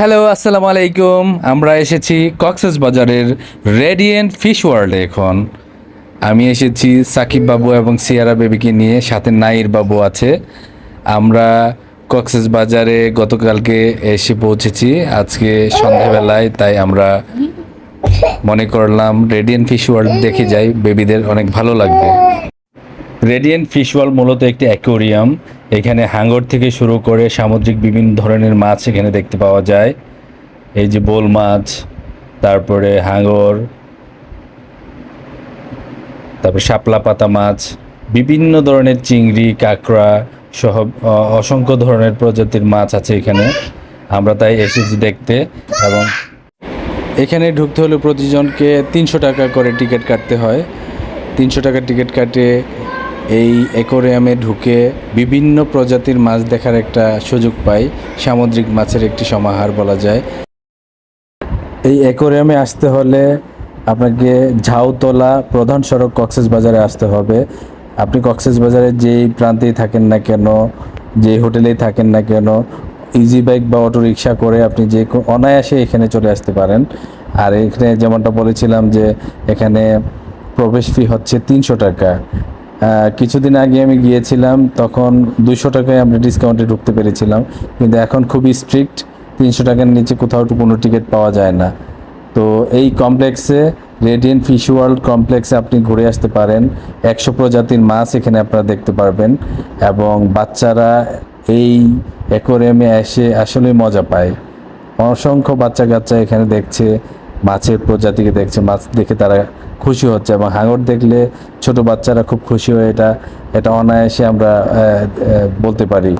Hello, আসসালামু আলাইকুম। আমরা এসেছি কক্সেস বাজারের রেডিয়েন্ট ফিশ ওয়ার্ল্ডে এখন। আমি এসেছি সাকিব বাবু এবং সিয়ারা বেবিকে নিয়ে, সাথে নাইর বাবু আছে। আমরা কক্সেস বাজারে গতকালকে এসে পৌঁছেছি, আজকে সন্ধেবেলায়, তাই আমরা মনে করলাম রেডিয়েন্ট ফিশ ওয়ার্ল্ড দেখে যাই, বেবিদের অনেক ভালো লাগবে। রেডিয়েন্ট ফিশ ওয়ার্ল্ড মূলত একটি অ্যাকোরিয়াম। এখানে হাঙ্গর থেকে শুরু করে সামুদ্রিক বিভিন্ন ধরনের মাছ এখানে দেখতে পাওয়া যায়। এই যে বোল মাছ, তারপরে হাঙ্গর, তারপরে শাপলা পাতা মাছ, বিভিন্ন ধরনের চিংড়ি, কাঁকড়া সহ অসংখ্য ধরনের প্রজাতির মাছ আছে এখানে। আমরা তাই এসেছি দেখতে এবং এখানে ঢুকতে হলে প্রতিজনকে তিনশো টাকা করে টিকিট কাটতে হয়। তিনশো টাকা টিকিট কাটে এই অ্যাকোরিয়ামে ঢুকে বিভিন্ন প্রজাতির মাছ দেখার একটা সুযোগ পাই। সামুদ্রিক মাছের একটি সমাহার বলা যায়। এই অ্যাকোরিয়ামে আসতে হলে আপনাকে ঝাউতলা প্রধান সড়ক কক্সেস বাজারে আসতে হবে। আপনি কক্সেস বাজারে যেই প্রান্তেই থাকেন না কেন যে হোটেলেই থাকেন না কেন ইজি বাইক বা অটো রিক্সা করে আপনি যে অনায়াসে এখানে চলে আসতে পারেন। আর এখানে যেমনটা বলেছিলাম যে এখানে প্রবেশ ফি হচ্ছে তিনশো টাকা। কিছুদিন আগে আমি গিয়েছিলাম, তখন দুশো টাকায় আমরা ডিসকাউন্টে ঢুকতে পেরেছিলাম। কিন্তু এখন খুবই স্ট্রিক্ট তিনশো টাকার নিচে কোথাও কোনো টিকিট পাওয়া যায় না। তো এই কমপ্লেক্সে রেডিয়েন্ট ফিশ ওয়ার্ল্ড কমপ্লেক্সে আপনি ঘুরে আসতে পারেন। একশো প্রজাতির মাছ এখানে আপনারা দেখতে পারবেন এবং বাচ্চারা এই অ্যাকোরিয়ামে এসে আসলেই মজা পায়। অসংখ্য বাচ্চা কাচ্চা এখানে দেখছে, মাছের প্রজাতিকে দেখছে, মাছ দেখে তারা খুশি হচ্ছে এবং হাঙর দেখলে ছোট বাচ্চারা খুব খুশি হয়ে এটা এটা অনায়াসে আমরা বলতে পারি।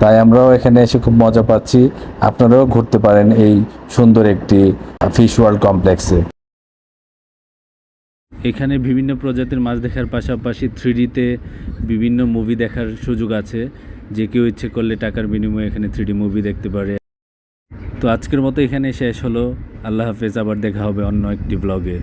তাই আমরাও এখানে এসে খুব মজা পাচ্ছি। আপনারাও ঘুরতে পারেন এই সুন্দর একটি ফিশ ওয়ার্ল্ড কমপ্লেক্সে এখানে বিভিন্ন প্রজাতির মাছ দেখার পাশাপাশি থ্রিডিতে বিভিন্ন মুভি দেখার সুযোগ আছে। যে কেউ ইচ্ছে করলে টাকার বিনিময়ে এখানে থ্রিডি মুভি দেখতে পারে। তো আজকের মতো এখানে শেষ হলো। আল্লাহ হাফেজ আবার দেখা হবে অন্য একটি ব্লগে